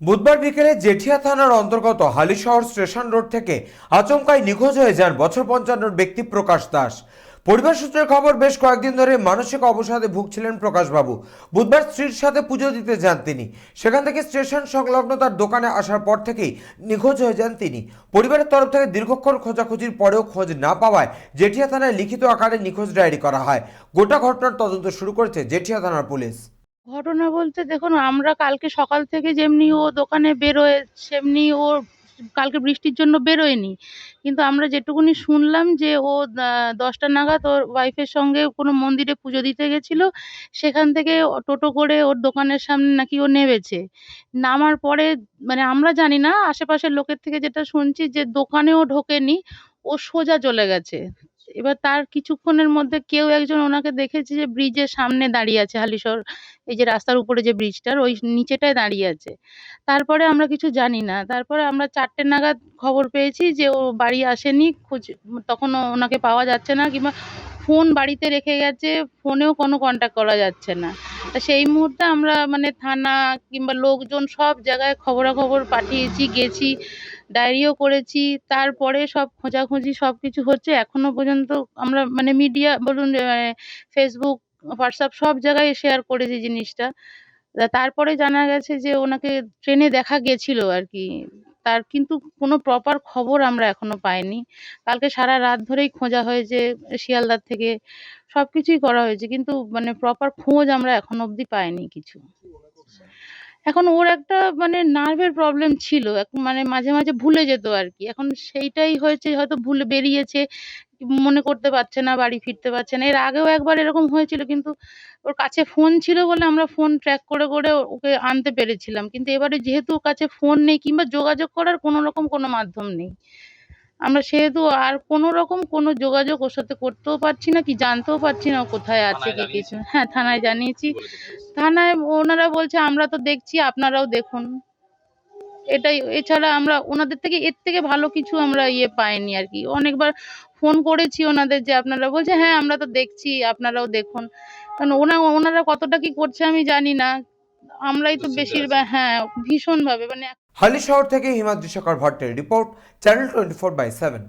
বুধবার বিকেলে জেঠিয়া থানার অন্তর্গত হালিশহর স্টেশন রোড থেকে আচমকায় নিখোঁজ হয়ে যান বছর পঞ্চান্নর ব্যক্তি প্রকাশ দাস। পরিবার সূত্রের খবর, বেশ কয়েকদিন ধরে মানসিক অবসাদে ভুগছিলেন প্রকাশবাবু। বুধবার স্ত্রীর সাথে পুজো দিতে যান তিনি। সেখান থেকে স্টেশন সংলগ্ন তার দোকানে আসার পর থেকেই নিখোঁজ হয়ে যান তিনি। পরিবারের তরফ থেকে দীর্ঘক্ষণ খোঁজাখুঁজির পরেও খোঁজ না পাওয়ায় জেঠিয়া থানায় লিখিত আকারে নিখোঁজ ডায়েরি করা হয়। গোটা ঘটনার তদন্ত শুরু করেছে জেঠিয়া থানার পুলিশ। ঘটনা বলতে দেখুন, আমরা কালকে সকাল থেকে যেমনি ও দোকানে বেরোয়, সেমনি ও কালকে বৃষ্টির জন্য বেরোয়নি। কিন্তু আমরা যেটুকুনি শুনলাম যে ও দশটা নাগাদ ওর ওয়াইফের সঙ্গে কোনো মন্দিরে পুজো দিতে গেছিল, সেখান থেকে টোটো করে ওর দোকানের সামনে নাকি ও নেমেছে। নামার পরে মানে আমরা জানি না, আশেপাশের লোকের থেকে যেটা শুনছি যে দোকানেও ঢোকেনি, ও সোজা চলে গেছে। এবার তার কিছুক্ষণের মধ্যে কেউ একজন ওনাকে দেখেছে যে ব্রিজের সামনে দাঁড়িয়ে আছে, হালিশহর, এই যে রাস্তার উপরে যে ব্রিজটার ওই নিচেটায় দাঁড়িয়ে আছে। তারপরে আমরা কিছু জানি না। তারপরে আমরা চারটে নাগাদ খবর পেয়েছি যে ও বাড়ি আসেনি, খোঁজ, তখনও ওনাকে পাওয়া যাচ্ছে না কিংবা ফোন বাড়িতে রেখে গেছে ফোনেও কোনো কন্ট্যাক্ট করা যাচ্ছে না। তা সেই মুহূর্তে আমরা মানে থানা কিংবা লোকজন সব জায়গায় খবরাখবর পাঠিয়েছি, গেছি। ডায়েরিও করেছি, তারপরে সব খোঁজাখুঁজি সব কিছু হচ্ছে, এখনও পর্যন্ত আমরা মানে মিডিয়া বলুন ফেসবুক হোয়াটসঅ্যাপ সব জায়গায় শেয়ার করেছি জিনিসটা। তারপরে জানা গেছে যে ওনাকে ট্রেনে দেখা গেছিল আর কি। তার কিন্তু কোনো প্রপার খবর আমরা এখনও পাইনি। কালকে সারা রাত ধরেই খোঁজা হয়েছে শিয়ালদার থেকে সব কিছুই করা হয়েছে, কিন্তু মানে প্রপার খোঁজ আমরা এখনও অবধি পাইনি কিছু। এখন ওর একটা মানে নার্ভের প্রবলেম ছিল। এখন মানে মাঝে মাঝে ভুলে যেত আর কি। এখন সেইটাই হয়েছে, হয়তো ভুলে বেরিয়েছে, মনে করতে পারছে না, বাড়ি ফিরতে পারছে না। এর আগেও একবার এরকম হয়েছিল, কিন্তু ওর কাছে ফোন ছিল বলে আমরা ফোন ট্র্যাক করে করে ওকে আনতে পেরেছিলাম। কিন্তু এবারে যেহেতু ওর কাছে ফোন নেই কিংবা যোগাযোগ করার কোনো রকম কোনো মাধ্যম নেই। আমরা সেহেতু আর কোনো রকম কোনো যোগাযোগ ওর সাথে করতেও পারছি না কি জানতেও পারছি না ও কোথায় আছে কি কিছু। হ্যাঁ থানায় জানিয়েছি। থানায় ওনারা বলছে আমরা তো দেখছি আপনারাও দেখুন। এটাই এছাড়া আমরা ওনাদের থেকে এর থেকে ভালো কিছু আমরা ইয়ে পাইনি আর কি। অনেকবার ফোন করেছি ওনাদের যে আপনারা বলছে হ্যাঁ আমরা তো দেখছি আপনারাও দেখুন। কারণ ওনা ওনারা কতটা কি করছে আমি জানি না। আমরাই তো বেশিরভাগ হ্যাঁ ভীষণভাবে মানে হালিশহর থেকে Himadri Shekhar ভট্টের report channel twenty four by seven